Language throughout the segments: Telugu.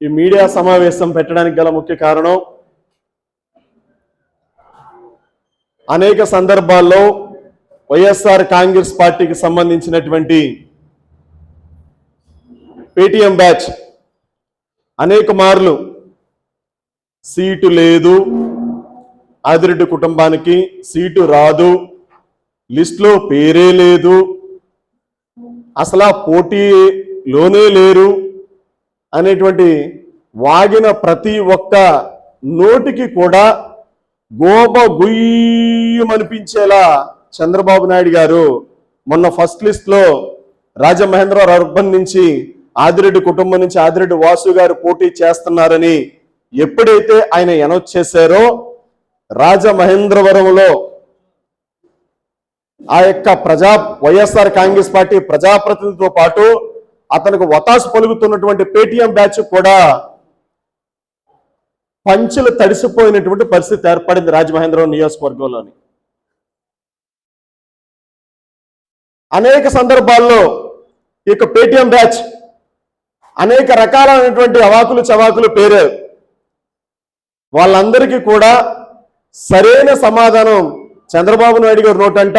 ఈ మీడియా సమావేశం పెట్టడానికి గల ముఖ్య కారణం అనేక సందర్భాల్లో వైఎస్ఆర్ కాంగ్రెస్ పార్టీకి సంబంధించినటువంటి పేటిఎం బ్యాచ్ అనేక మార్లు సీటు లేదు ఆదిరెడ్డి కుటుంబానికి సీటు రాదు లిస్టులో పేరే లేదు అసలు ఆ పోటీలోనే లేరు. అనేటువంటి వాగిన ప్రతి ఒక్క నోటికి కూడా గోప గుయ్యమనిపించేలా చంద్రబాబు నాయుడు గారు మొన్న ఫస్ట్ లిస్ట్లో రాజమహేంద్రరావు అర్బన్ నుంచి ఆదిరెడ్డి కుటుంబం నుంచి ఆదిరెడ్డి వాసు గారు పోటీ చేస్తున్నారని ఎప్పుడైతే ఆయన అనౌన్స్ చేశారో రాజమహేంద్రవరంలో ఆ యొక్క ప్రజా వైఎస్ఆర్ కాంగ్రెస్ పార్టీ ప్రజాప్రతినిధితో పాటు అతనికి వతాసు పలుకుతున్నటువంటి పేటిఎం బ్యాచ్ కూడా పంచులు తడిసిపోయినటువంటి పరిస్థితి ఏర్పడింది రాజమహేంద్రవరం నియోజకవర్గంలోని. అనేక సందర్భాల్లో ఈ యొక్క పేటిఎం బ్యాచ్ అనేక రకాలైనటువంటి అవాకులు చవాకులు పేరారు. వాళ్ళందరికీ కూడా సరైన సమాధానం చంద్రబాబు నాయుడు గారి నోటంట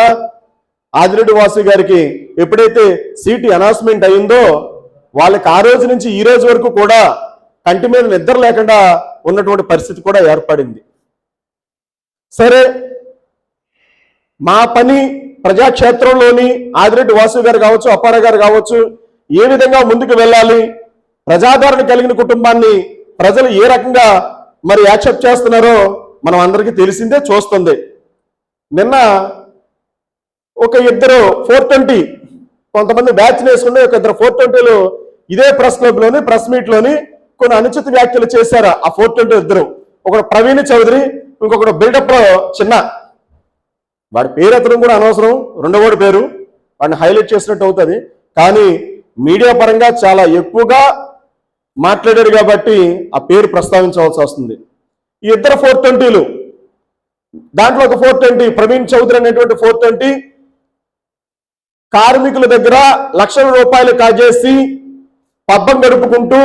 ఆదిరెడ్డి వాసు గారికి ఎప్పుడైతే సీటు అనౌన్స్మెంట్ అయిందో వాళ్ళకి ఆ రోజు నుంచి ఈ రోజు వరకు కూడా కంటి మీద నిద్ర లేకుండా ఉన్నటువంటి పరిస్థితి కూడా ఏర్పడింది. సరే మా పని ప్రజాక్షేత్రంలోని ఆదిరెడ్డి వాసు గారు కావచ్చు అప్పార గారు కావచ్చు ఏ విధంగా ముందుకు వెళ్ళాలి ప్రజాదరణ కలిగిన కుటుంబాన్ని ప్రజలు ఏ రకంగా మరి యాక్సెప్ట్ చేస్తున్నారో మనం అందరికీ తెలిసిందే చూస్తుంది. నిన్న ఒక ఇద్దరు ఫోర్ ట్వంటీ కొంతమంది బ్యాచ్ వేసుకుని ఒక ఇద్దరు ఫోర్ ట్వంటీలు ఇదే ప్రెస్ క్లబ్లోని ప్రెస్ మీట్లోని కొన్ని అనుచిత వ్యాఖ్యలు చేశారు ఆ ఫోర్ ట్వంటీ ఇద్దరు. ఒకడు ప్రవీణ్ చౌదరి ఇంకొకడు బిల్డప్లో చిన్న. వాడి పేరు ఎత్తడం కూడా అనవసరం రెండవడి పేరు. వాడిని హైలైట్ చేసినట్టు అవుతుంది. కానీ మీడియా పరంగా చాలా ఎక్కువగా మాట్లాడారు కాబట్టి ఆ పేరు ప్రస్తావించవలసి వస్తుంది. ఈ ఇద్దరు ఫోర్ ట్వంటీలు దాంట్లో ఒక ఫోర్ ట్వంటీ ప్రవీణ్ చౌదరి అనేటువంటి ఫోర్ ట్వంటీ కార్మికుల దగ్గర లక్షల రూపాయలు కాజేసి పబ్బం గడుపుకుంటూ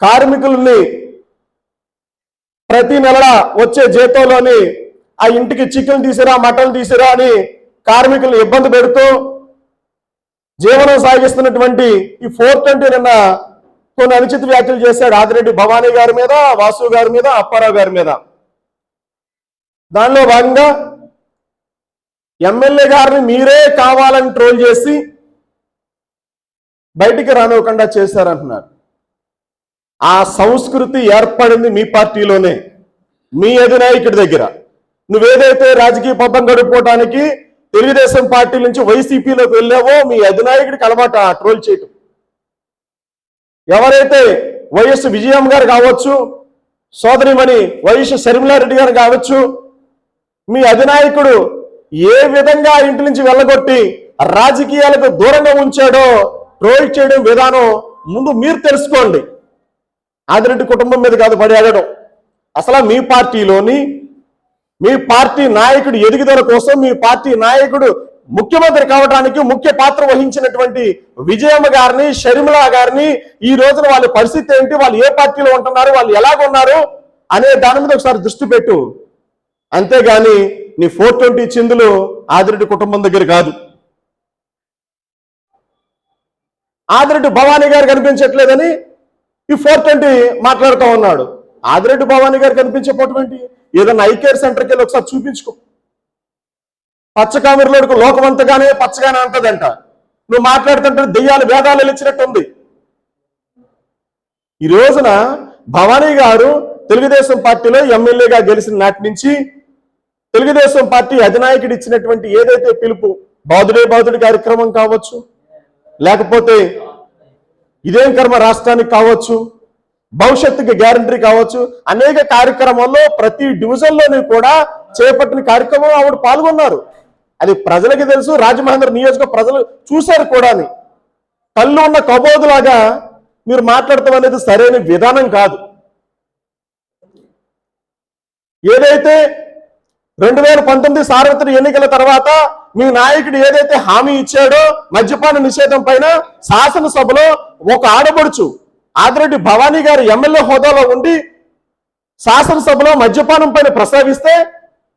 కార్మికుల్ని ప్రతి నెల వచ్చే జీతంలోని ఆ ఇంటికి చికెన్ తీసిరా మటన్ తీసిరా అని కార్మికులను ఇబ్బంది పెడుతూ జీవనం సాగిస్తున్నటువంటి ఈ ఫోర్ ట్వంటీ నిన్న కొన్ని అనుచిత వ్యాఖ్యలు చేశాడు ఆదిరెడ్డి భవానీ గారి మీద వాసు గారి మీద అప్పారావు గారి మీద. దానిలో భాగంగా ఎమ్మెల్యే గారిని మీరే కావాలని ట్రోల్ చేసి బయటికి రానివ్వకుండా చేశారంటున్నారు. ఆ సంస్కృతి ఏర్పడింది మీ పార్టీలోనే మీ అధినాయకుడి దగ్గర. నువ్వేదైతే రాజకీయ పబ్బం గడుపుకోవడానికి తెలుగుదేశం పార్టీ నుంచి వైసీపీలోకి వెళ్ళావో మీ అధినాయకుడికి అలవాటు ఆ ట్రోల్ చేయటం. ఎవరైతే వైఎస్ విజయం గారు కావచ్చు సోదరిమణి వైఎస్ షర్మిలారెడ్డి గారు కావచ్చు మీ అధినాయకుడు ఏ విధంగా ఇంటి నుంచి వెళ్ళగొట్టి రాజకీయాలకు దూరంగా ఉంచాడో ట్రోల్ చేయడం విధానం ముందు మీరు తెలుసుకోండి. ఆదిరెడ్డి కుటుంబం మీద కాదు పడి అడగడం అసలు మీ పార్టీలోని మీ పార్టీ నాయకుడు ఎదుగుదల కోసం మీ పార్టీ నాయకుడు ముఖ్యమంత్రి కావడానికి ముఖ్య పాత్ర వహించినటువంటి విజయమ్మ గారిని షర్మిల గారిని ఈ రోజున వాళ్ళ పరిస్థితి ఏంటి? వాళ్ళు ఏ పార్టీలో ఉంటున్నారు? వాళ్ళు ఎలాగున్నారు? అనే దాని మీద ఒకసారి దృష్టి పెట్టు. అంతేగాని నీ ఫోర్ ట్వంటీ చిందులు ఆదిరెడ్డి కుటుంబం దగ్గర కాదు. ఆదిరెడ్డి భవానీ గారు కనిపించట్లేదని ఈ ఫోర్ ట్వంటీ మాట్లాడుతూ ఉన్నాడు. ఆదిరెడ్డి భవానీ గారు కనిపించకపోవటం ఏదైనా ఏదన్నా కేర్ సెంటర్కి వెళ్ళి ఒకసారి చూపించుకో. పచ్చ కామెరలోకి లోకవంతగానే పచ్చగానే అంటదంట నువ్వు మాట్లాడుతుంటే దెయ్యాలు వేదాలు ఇచ్చినట్టుంది ఈ రోజున భవానీ గారు తెలుగుదేశం పార్టీలో ఎమ్మెల్యేగా గెలిచిన నాటి నుంచి తెలుగుదేశం పార్టీ అధినాయకుడు ఇచ్చినటువంటి ఏదైతే పిలుపు బాధుడే బాధుడి కార్యక్రమం కావచ్చు లేకపోతే ఇదేం కర్మ రాష్ట్రానికి కావచ్చు భవిష్యత్తుకి గ్యారంటీ కావచ్చు అనేక కార్యక్రమాల్లో ప్రతి డివిజన్లోని కూడా చేపట్టిన కార్యక్రమం ఆవిడ పాల్గొన్నారు అది ప్రజలకి తెలుసు రాజమహేంద్ర నియోజక ప్రజలు చూశారు కూడా అని. కళ్ళు ఉన్న కబోదులాగా మీరు మాట్లాడటం అనేది సరైన విధానం కాదు ఏదైతే రెండు వేల పంతొమ్మిది సార్వత్రిక ఎన్నికల తర్వాత మీ నాయకుడు ఏదైతే హామీ ఇచ్చాడో మద్యపాన నిషేధం పైన శాసనసభలో ఒక ఆడబడుచు ఆదిరెడ్డి భవానీ గారు ఎమ్మెల్యే హోదాలో ఉండి శాసనసభలో మద్యపానం పైన ప్రస్తావిస్తే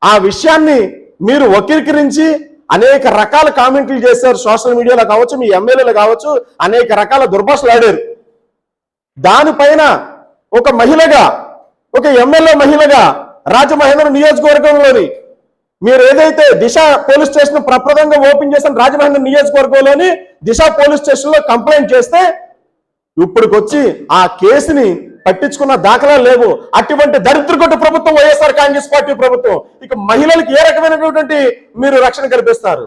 ఆ విషయాన్ని మీరు వక్రీకరించి అనేక రకాల కామెంట్లు చేశారు. సోషల్ మీడియాలో కావచ్చు మీ ఎమ్మెల్యేలు కావచ్చు అనేక రకాల దుర్భాషలు ఆడారు. దానిపైన ఒక మహిళగా ఒక ఎమ్మెల్యే మహిళగా రాజమహేంద్ర నియోజకవర్గంలోని మీరు ఏదైతే దిశ పోలీస్ స్టేషన్ ప్రప్రదంగా ఓపెన్ చేసిన రాజమహేంద్రం నియోజకవర్గంలోని దిశ పోలీస్ స్టేషన్లో కంప్లైంట్ చేస్తే ఇప్పటికొచ్చి ఆ కేసుని పట్టించుకున్న దాఖలా లేవు. అటువంటి దరిద్రగొట్టు ప్రభుత్వం వైఎస్ఆర్ కాంగ్రెస్ పార్టీ ప్రభుత్వం. ఇక మహిళలకు ఏ రకమైనటువంటి మీరు రక్షణ కల్పిస్తారు?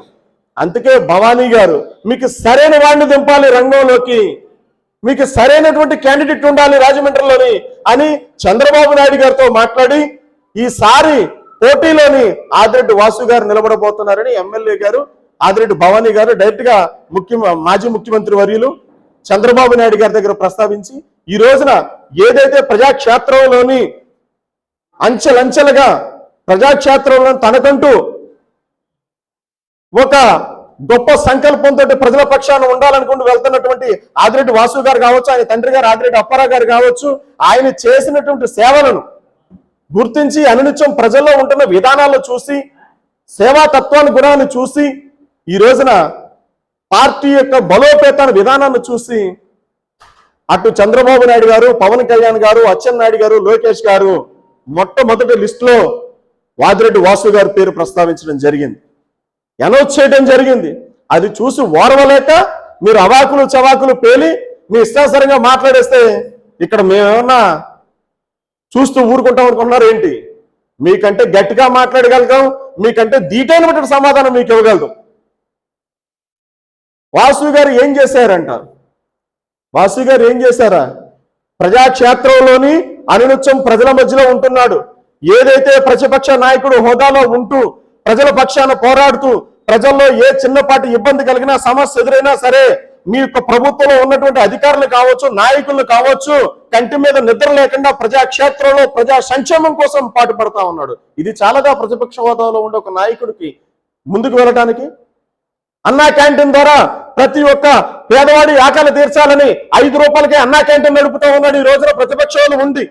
అందుకే భవానీ గారు మీకు సరైన వాడిని దింపాలి రంగంలోకి. మీకు సరైనటువంటి క్యాండిడేట్ ఉండాలి రాజమండ్రిలోని అని చంద్రబాబు నాయుడు గారితో మాట్లాడి ఈసారి పోటీలోని ఆదిరెడ్డి వాసు గారు నిలబడబోతున్నారని ఎమ్మెల్యే గారు ఆదిరెడ్డి భవానీ గారు డైరెక్ట్గా ముఖ్య మాజీ ముఖ్యమంత్రి వర్యులు చంద్రబాబు నాయుడు గారి దగ్గర ప్రస్తావించి ఈ రోజున ఏదైతే ప్రజాక్షేత్రంలోని అంచెలంచెలుగా ప్రజాక్షేత్రంలో తనకంటూ ఒక గొప్ప సంకల్పంతో ప్రజల పక్షాన ఉండాలనుకుంటూ వెళ్తున్నటువంటి ఆదిరెడ్డి వాసు గారు కావచ్చు ఆయన తండ్రి గారు ఆదిరెడ్డి అప్పారావు గారు కావచ్చు ఆయన చేసినటువంటి సేవలను గుర్తించి అనునిత్యం ప్రజల్లో ఉంటున్న విధానాలను చూసి సేవా తత్వాన్ని గుణాన్ని చూసి ఈ రోజున పార్టీ యొక్క బలోపేతాన విధానాన్ని చూసి అటు చంద్రబాబు నాయుడు గారు పవన్ కళ్యాణ్ గారు అచ్చెన్నాయుడు గారు లోకేష్ గారు మొట్టమొదటి లిస్టులో వాదిరెడ్డి వాసు గారి పేరు ప్రస్తావించడం జరిగింది. అనౌన్స్ చేయడం జరిగింది. అది చూసి ఓర్వలేక మీరు అవాకులు చవాకులు పేలి మీ ఇష్టాసరంగా మాట్లాడేస్తే ఇక్కడ మేమేమన్నా చూస్తూ ఊరుకుంటాం అనుకుంటున్నారు ఏంటి? మీకంటే గట్టిగా మాట్లాడగలుగుతాం మీకంటే దీటైనటువంటి సమాధానం మీకు ఇవ్వగలుగుతాం వాసు గారు ఏం చేశారంట వాసు గారు ఏం చేశారా? ప్రజాక్షేత్రంలోని అనునిత్యం ప్రజల మధ్యలో ఉంటున్నాడు. ఏదైతే ప్రతిపక్ష నాయకుడు హోదాలో ఉంటూ ప్రజల పక్షాన పోరాడుతూ ప్రజల్లో ఏ చిన్నపాటి ఇబ్బంది కలిగినా సమస్య ఎదురైనా సరే మీ యొక్క ప్రభుత్వంలో ఉన్నటువంటి అధికారులు కావచ్చు నాయకులు కావచ్చు కంటి మీద నిద్ర లేకుండా ప్రజాక్షేత్రంలో ప్రజా సంక్షేమం కోసం పాటుపడతా ఉన్నాడు. ఇది చాలాగా ప్రతిపక్ష హోదాలో ఉండే ఒక నాయకుడికి ముందుకు వెళ్ళడానికి అన్నా క్యాంటీన్ ద్వారా ప్రతి ఒక్క పేదవాడి ఆకలి తీర్చాలని ఐదు రూపాయలకే అన్నా క్యాంటీన్ నడుపుతా ఉన్నాడు. ఈ రోజున ప్రతిపక్షంలో ఉంది.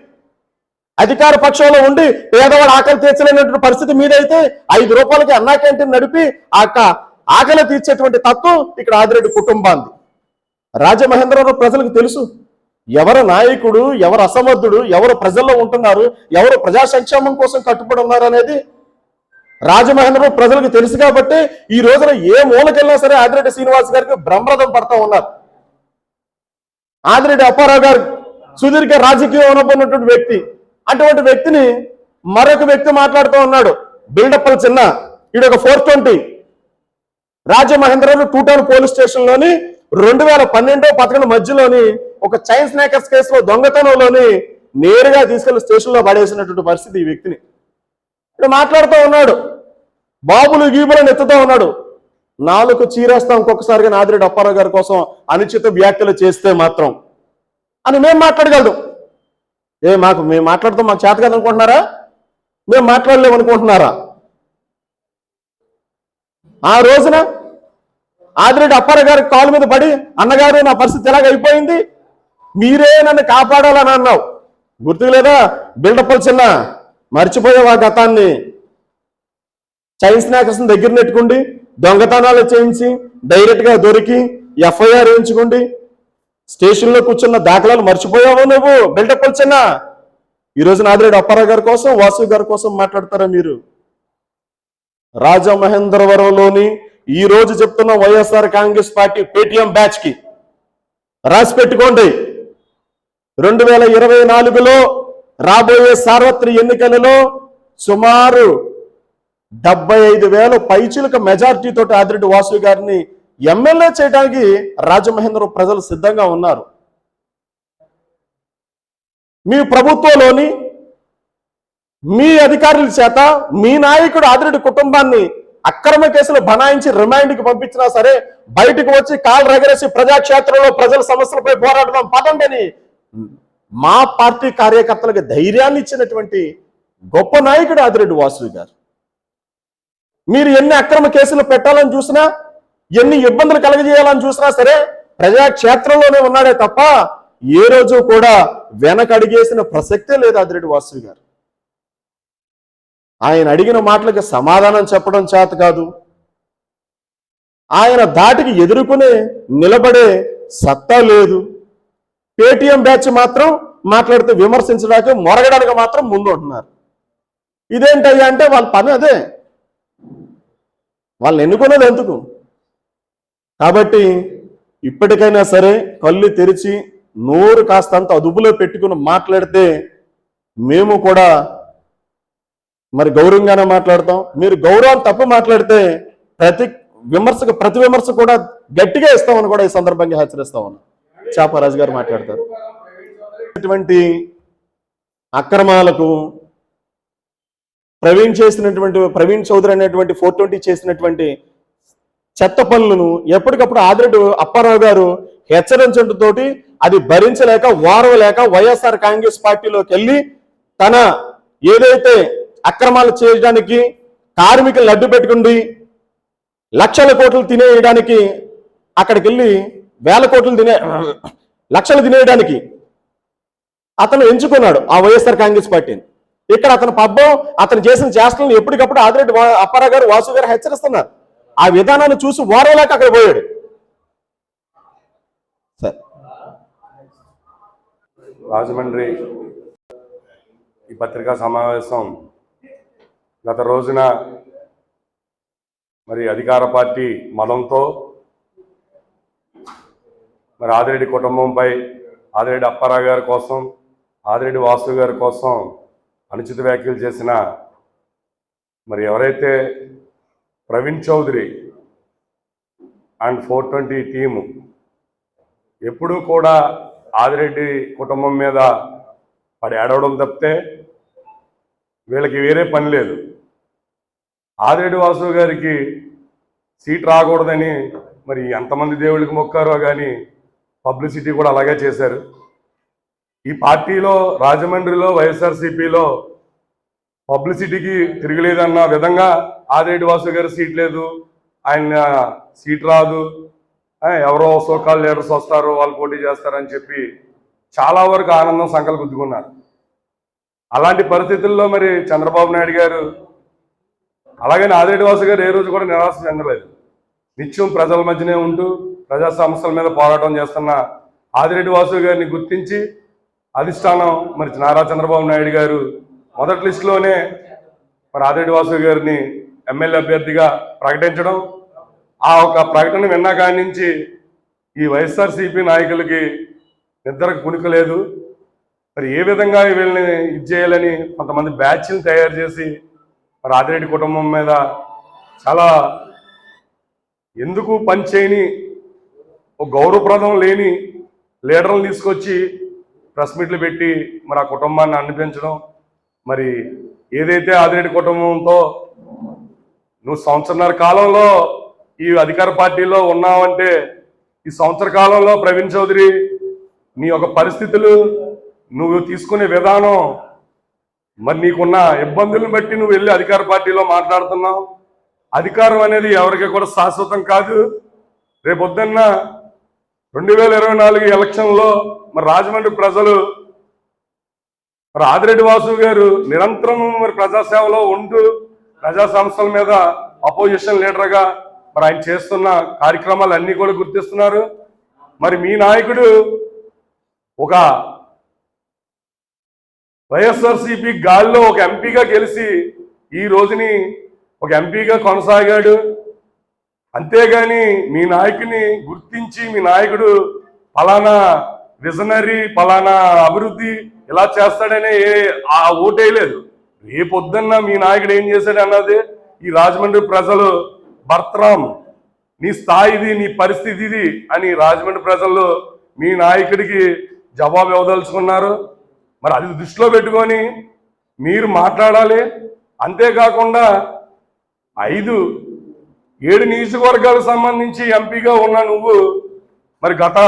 అధికార పక్షంలో ఉండి పేదవాడు ఆకలి తీర్చలేనటువంటి పరిస్థితి మీదైతే ఐదు రూపాయలకి అన్నా క్యాంటీన్ నడిపి ఆ యొక్క ఆకలి తీర్చేటువంటి తత్వం ఇక్కడ ఆదిరెడ్డి కుటుంబాన్ని రాజమహేంద్రవరం ప్రజలకు తెలుసు. ఎవరు నాయకుడు ఎవరు అసమర్థుడు ఎవరు ప్రజల్లో ఉంటున్నారు ఎవరు ప్రజా సంక్షేమం కోసం కట్టుబడి ఉన్నారు అనేది రాజమహేంద్రవరం ప్రజలకు తెలుసు కాబట్టి ఈ రోజున ఏ మూలకెళ్ళినా సరే ఆదిరెడ్డి శ్రీనివాస్ గారికి బ్రహ్మరథం పడతా ఉన్నారు. ఆదిరెడ్డి అప్పారావు గారు సుదీర్ఘ రాజకీయ ఉన్నటువంటి వ్యక్తి. అటువంటి వ్యక్తిని మరొక వ్యక్తి మాట్లాడుతూ ఉన్నాడు. బిల్డప్పల చిన్న. ఈడొక four twenty. Rajamahendravaram two town police స్టేషన్లోని రెండు వేల పన్నెండో పదకొండు మధ్యలోని ఒక చైన్ స్నాకర్స్ కేసులో దొంగతనంలోని నేరుగా తీసుకెళ్ళి స్టేషన్లో పడేసినటువంటి పరిస్థితి ఈ వ్యక్తిని. ఇక్కడ మాట్లాడుతూ ఉన్నాడు. బాబులు గీబులను ఎత్తుతూ ఉన్నాడు. నాలుగు చీరేస్తాం ఇంకొకసారిగా నాదిరెడ్డి అప్పారావు గారి కోసం అనుచిత వ్యాఖ్యలు చేస్తే మాత్రం అని మేము మాట్లాడగలదు. ఏ మాకు మేము మాట్లాడుతాం మాకు చేత కదా అనుకుంటున్నారా మేము మాట్లాడలేము అనుకుంటున్నారా ఆ రోజున ఆదిరెడ్డి అప్పారావు గారి కాలు మీద పడి అన్నగారు నా పరిస్థితి ఎలాగైపోయింది అయిపోయింది? మీరే నన్ను కాపాడాలని అన్నావు. గుర్తుకు లేదా బిల్డప్ చిన్న మర్చిపోయావు ఆ గతాన్ని? చైన్ స్నాకర్స్ దగ్గర నెట్టుకుండి దొంగతనాలు చేయించి డైరెక్ట్గా దొరికి ఎఫ్ఐఆర్ వేయించుకోండి. స్టేషన్లో కూర్చున్న దాఖలాలు మర్చిపోయావు నువ్వు? బిల్డప్ చిన్న ఈ నాదిరెడ్డి అప్పారావు గారి కోసం వాసు గారి కోసం మాట్లాడతారా మీరు? రాజమహేంద్రవరంలోని ఈ రోజు చెప్తున్న వైఎస్ఆర్ కాంగ్రెస్ పార్టీ పేటిఎం బ్యాచ్కి రాసి పెట్టుకోండి. రెండు వేల ఇరవై నాలుగులో రాబోయే సార్వత్రిక ఎన్నికలలో సుమారు డెబ్బై ఐదు వేల పైచులకు మెజార్టీతో ఆదిరెడ్డి వాసు గారిని ఎమ్మెల్యే చేయడానికి రాజమహేంద్ర ప్రజలు సిద్ధంగా ఉన్నారు. మీ ప్రభుత్వంలోని మీ అధికారుల చేత మీ నాయకుడు ఆదిరెడ్డి కుటుంబాన్ని అక్రమ కేసులు బనాయించి రిమాండ్కి పంపించినా సరే బయటకు వచ్చి కాలు రగరేసి ప్రజాక్షేత్రంలో ప్రజల సమస్యలపై పోరాడదాం పదండి అని మా పార్టీ కార్యకర్తలకు ధైర్యాన్ని ఇచ్చినటువంటి గొప్ప నాయకుడు ఆదిరెడ్డి వాసు గారు. మీరు ఎన్ని అక్రమ కేసులు పెట్టాలని చూసినా ఎన్ని ఇబ్బందులు కలగజేయాలని చూసినా సరే ప్రజాక్షేత్రంలోనే ఉన్నాడే తప్ప ఏ రోజు కూడా వెనకడిగేసిన ప్రసక్తే లేదు ఆదిరెడ్డి వాసు గారు. ఆయన అడిగిన మాటలకు సమాధానం చెప్పడం చేత కాదు. ఆయన దాటికి ఎదుర్కొనే నిలబడే సత్తా లేదు. పేటీఎం బ్యాచ్ మాత్రం మాట్లాడితే విమర్శించడానికి మొరగడానికి మాత్రం ముందు ఉంటున్నారు. ఇదేంటయ్యా అంటే వాళ్ళ పని అదే. వాళ్ళు ఎన్నుకున్నది ఎందుకు? కాబట్టి ఇప్పటికైనా సరే కళ్ళు తెరిచి నోరు కాస్తంత అదుపులో పెట్టుకుని మాట్లాడితే మేము కూడా మరి గౌరవంగానే మాట్లాడతాం. మీరు గౌరవం తప్పు మాట్లాడితే ప్రతి విమర్శకు ప్రతి విమర్శ కూడా గట్టిగా ఇస్తామని కూడా ఈ సందర్భంగా హెచ్చరిస్తా ఉన్నా చాపరాజు గారు మాట్లాడతారు. ఇటువంటి అక్రమాలకు ప్రవీణ్ చేసినటువంటి ప్రవీణ్ చౌదరి అనేటువంటి ఫోర్ ట్వంటీ చేసినటువంటి చెత్త పనులను ఎప్పటికప్పుడు ఆదిరెడ్డి అప్పారావు గారు హెచ్చరించడంతోటి అది భరించలేక వారవలేక వైఎస్ఆర్ కాంగ్రెస్ పార్టీలోకి వెళ్ళి తన ఏదైతే అక్రమాలు చేయడానికి కార్మికులు అడ్డు పెట్టుకుండి లక్షల కోట్లు తినేయడానికి అక్కడికి వెళ్ళి వేల కోట్లు తినే లక్షలు తినేయడానికి అతను ఎంచుకున్నాడు ఆ వైఎస్ఆర్ కాంగ్రెస్ పార్టీని. ఇక్కడ అతని పబ్బం అతను చేసిన చేష్టలను ఎప్పటికప్పుడు ఆదిరెడ్డి వా- అప్పారావు గారు వాసు గారు హెచ్చరిస్తున్నారు. ఆ విధానాన్ని చూసి వారవలేక అక్కడ పోయాడు. సరే. రాజమండ్రి ఈ పత్రికా సమావేశం గత రోజున మరి అధికార పార్టీ మదంతో మరి ఆదిరెడ్డి కుటుంబంపై ఆదిరెడ్డి అప్పారావు గారి కోసం ఆదిరెడ్డి వాసు గారి కోసం అనుచిత వ్యాఖ్యలు చేసిన మరి ఎవరైతే Praveen Chowdary and four twenty team ఎప్పుడూ కూడా ఆదిరెడ్డి కుటుంబం మీద పడి ఏడవడం తప్పితే వీళ్ళకి వేరే పని లేదు. ఆదిరెడ్డి వాసు గారికి సీట్ రాకూడదని మరి ఎంతమంది దేవుళ్ళకి మొక్కారో కానీ పబ్లిసిటీ కూడా అలాగే చేశారు. ఈ పార్టీలో రాజమండ్రిలో వైఎస్ఆర్సీపీలో పబ్లిసిటీకి తిరగలేదన్న విధంగా ఆదిరెడ్డి వాసు గారు సీట్ లేదు. ఆయన సీట్ రాదు. ఎవరో సోకాల్ లీడర్స్ వస్తారు వాళ్ళు పోటీ చేస్తారని చెప్పి చాలా వరకు ఆనందం సంకలు గుద్దుకున్నారు. అలాంటి పరిస్థితుల్లో మరి చంద్రబాబు నాయుడు గారు అలాగే ఆదిరెడ్డి వాసు గారు ఏ రోజు కూడా నిరాశ చెందలేదు. నిత్యం ప్రజల మధ్యనే ఉంటూ ప్రజా సమస్యల మీద పోరాటం చేస్తున్న ఆదిరెడ్డి వాసు గారిని గుర్తించి అధిష్టానం మరి నారా చంద్రబాబు నాయుడు గారు మొదటి లిస్టులోనే మరి ఆదిరెడ్డి వాసు గారిని ఎమ్మెల్యే అభ్యర్థిగా ప్రకటించడం ఆ ఒక ప్రకటన విన్నా కాడి నుంచి ఈ వైఎస్ఆర్సీపీ నాయకులకి నిద్రకు కునుకలేదు మరి ఏ విధంగా వీళ్ళని ఇది చేయాలని కొంతమంది బ్యాచ్లు తయారు చేసి మరి ఆదిరెడ్డి కుటుంబం మీద చాలా ఎందుకు పని చేయని ఒక గౌరవప్రదం లేని లీడర్లు తీసుకొచ్చి ప్రెస్ మీట్లు పెట్టి మరి ఆ కుటుంబాన్ని అనిపించడం మరి ఏదైతే ఆదిరెడ్డి కుటుంబంతో నువ్వు సంవత్సరన్నర కాలంలో ఈ అధికార పార్టీలో ఉన్నావంటే ఈ సంవత్సర కాలంలో ప్రవీణ్ చౌదరి నీ యొక్క పరిస్థితులు నువ్వు తీసుకునే విధానం మరి నీకున్న ఇబ్బందులను బట్టి నువ్వు వెళ్ళి అధికార పార్టీలో మాట్లాడుతున్నావు. అధికారం అనేది ఎవరికి కూడా శాశ్వతం కాదు. రేపొద్దున్న రెండు వేల ఇరవై నాలుగు ఎలక్షన్లో మరి రాజమండ్రి ప్రజలు మరి ఆదిరెడ్డి వాసు గారు నిరంతరం మరి ప్రజాసేవలో ఉంటూ ప్రజా సంస్థల మీద అపోజిషన్ లీడర్గా మరి ఆయన చేస్తున్న కార్యక్రమాలు అన్నీ కూడా గుర్తిస్తున్నారు. మరి మీ నాయకుడు ఒక వైఎస్ఆర్సీపీ గాల్లో ఒక ఎంపీగా గెలిచి ఈ రోజుని ఒక ఎంపీగా కొనసాగాడు. అంతేగాని మీ నాయకుని గుర్తించి మీ నాయకుడు ఫలానా విజనరీ ఫలానా అభివృద్ధి ఇలా చేస్తాడనే ఏ ఆ ఓటేయలేదు రేపొద్దున్న మీ నాయకుడు ఏం చేశాడు అన్నది ఈ రాజమండ్రి ప్రజలు భర్తరాం. నీ స్థాయి ఇది నీ పరిస్థితి ఇది అని రాజమండ్రి ప్రజలు మీ నాయకుడికి జవాబు ఇవ్వదలుచుకున్నారు. మరి అది దృష్టిలో పెట్టుకొని మీరు మాట్లాడాలి. అంతేకాకుండా ఐదు ఏడు నియోజకవర్గాలకు సంబంధించి ఎంపీగా ఉన్న నువ్వు మరి గత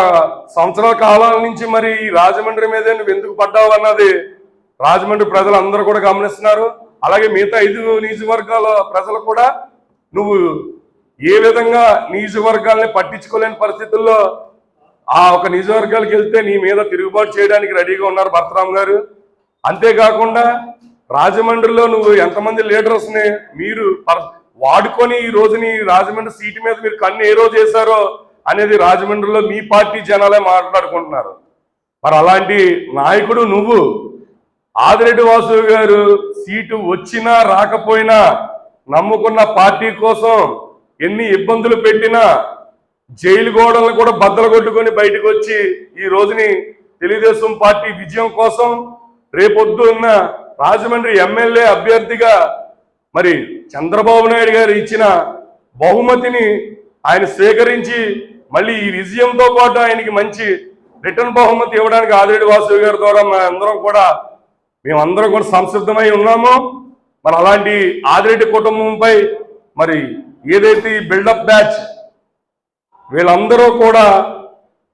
సంవత్సరాల కాలాల నుంచి మరి ఈ రాజమండ్రి మీదే నువ్వు ఎందుకు పడ్డావు అన్నది రాజమండ్రి ప్రజలందరూ కూడా గమనిస్తున్నారు. అలాగే మిగతా ఐదు నియోజకవర్గాల ప్రజలు కూడా నువ్వు ఏ విధంగా నియోజకవర్గాల్ని పట్టించుకోలేని పరిస్థితుల్లో ఆ ఒక నియోజకవర్గాలకు వెళ్తే నీ మీద తిరుగుబాటు చేయడానికి రెడీగా ఉన్నారు భర్తరామ్ గారు. అంతేకాకుండా రాజమండ్రిలో నువ్వు ఎంతమంది లీడర్స్ని మీరు పర్- వాడుకొని ఈ రోజుని రాజమండ్రి సీటు మీద మీరు కన్ను ఏ రోజు వేశారో అనేది రాజమండ్రిలో మీ పార్టీ జనాలే మాట్లాడుకుంటున్నారు. మరి అలాంటి నాయకుడు నువ్వు. ఆదిరెడ్డి వాసు గారు సీటు వచ్చినా రాకపోయినా నమ్ముకున్న పార్టీ కోసం ఎన్ని ఇబ్బందులు పెట్టినా జైలు గోడలను కూడా బద్దలు కొట్టుకొని బయటకు వచ్చి ఈ రోజుని తెలుగుదేశం పార్టీ విజయం కోసం రేపొద్దున్న రాజమండ్రి ఎమ్మెల్యే అభ్యర్థిగా మరి చంద్రబాబు నాయుడు గారు ఇచ్చిన బహుమతిని ఆయన స్వీకరించి మళ్ళీ ఈ విజయంతో పాటు ఆయనకి మంచి రిటర్న్ బహుమతి ఇవ్వడానికి ఆదిరెడ్డి వాసు గారి ద్వారా అందరం కూడా మేమందరం కూడా సంసిద్ధమై ఉన్నాము. మరి అలాంటి ఆదిరెడ్డి కుటుంబంపై మరి ఏదైతే ఈ బిల్డప్ బ్యాచ్ వీళ్ళందరూ కూడా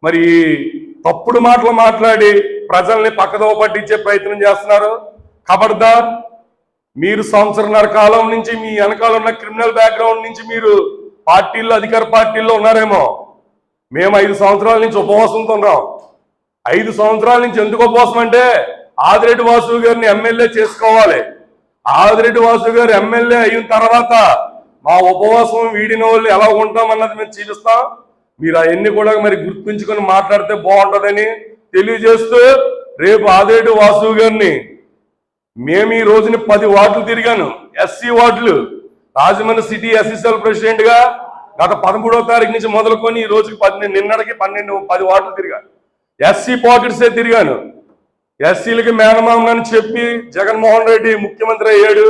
మరి తప్పుడు మాటలు మాట్లాడి ప్రజల్ని పక్కదోవ పట్టించే ప్రయత్నం చేస్తున్నారు. ఖబర్దార్ మీరు సంవత్సరన్నర కాలం నుంచి మీ వెనకాల ఉన్న క్రిమినల్ బ్యాక్గ్రౌండ్ నుంచి మీరు పార్టీల్లో అధికార పార్టీల్లో ఉన్నారేమో. మేము ఐదు సంవత్సరాల నుంచి ఉపవాసంతో ఉన్నాం. ఐదు సంవత్సరాల నుంచి ఎందుకు ఉపవాసం అంటే ఆదిరెడ్డి వాసు గారిని ఎమ్మెల్యే చేసుకోవాలి. ఆదిరెడ్డి వాసు గారు ఎమ్మెల్యే అయిన తర్వాత మా ఉపవాసం వీడిన వాళ్ళు ఎలా ఉంటాం అన్నది మేము చూపిస్తాం. మీరు అవన్నీ కూడా మరి గుర్తుంచుకొని మాట్లాడితే బాగుంటుందని తెలియజేస్తూ రేపు ఆదేటి వాసు గారిని మేము ఈ రోజుని పది వార్డులు తిరిగాను. ఎస్సీ వార్డులు. రాజమండ్రి సిటీ ఎస్ఎస్ఎల్ ప్రెసిడెంట్గా గత పదమూడవ తారీఖు నుంచి మొదలుకొని ఈ రోజుకి పన్నెండు నిన్నటికి పన్నెండు పది వార్డులు తిరిగాను. ఎస్సీ పాకెట్సే తిరిగాను. ఎస్సీలకి మేనమామని చెప్పి జగన్మోహన్ రెడ్డి ముఖ్యమంత్రి అయ్యాడు.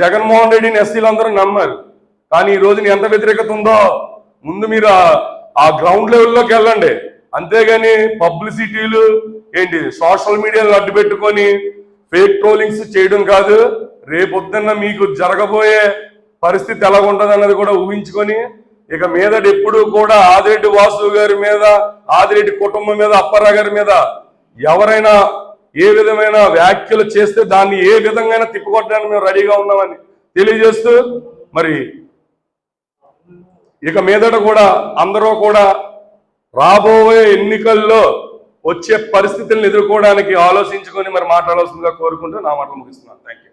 జగన్మోహన్ రెడ్డిని ఎస్సీలు అందరూ నమ్మారు. కానీ ఈ రోజున ఎంత వ్యతిరేకత ఉందో ముందు మీరు ఆ- గ్రౌండ్ లెవెల్లోకి వెళ్ళండి. అంతేగాని పబ్లిసిటీలు ఏంటి? సోషల్ మీడియాలో అడ్డు పెట్టుకొని ఫేక్ ట్రోలింగ్స్ చేయడం కాదు. రేపొద్దున్న మీకు జరగబోయే పరిస్థితి ఎలా ఉంటుంది అన్నది కూడా ఊహించుకొని ఇక మీదట ఎప్పుడు కూడా ఆదిరెడ్డి వాసు గారి మీద ఆదిరెడ్డి కుటుంబం మీద అప్పారావు గారి మీద ఎవరైనా ఏ విధమైన వ్యాఖ్యలు చేస్తే దాన్ని ఏ విధంగా తిప్పుకొట్టడానికి మేము రెడీగా ఉన్నామని తెలియజేస్తూ మరి ఇక మీదట కూడా అందరూ కూడా రాబోయే ఎన్నికల్లో వచ్చే పరిస్థితులను ఎదుర్కోవడానికి ఆలోచించుకొని మరి మాట్లాడాల్సిందిగా కోరుకుంటూ నా మాటలు ముగిస్తున్నాను. Thank you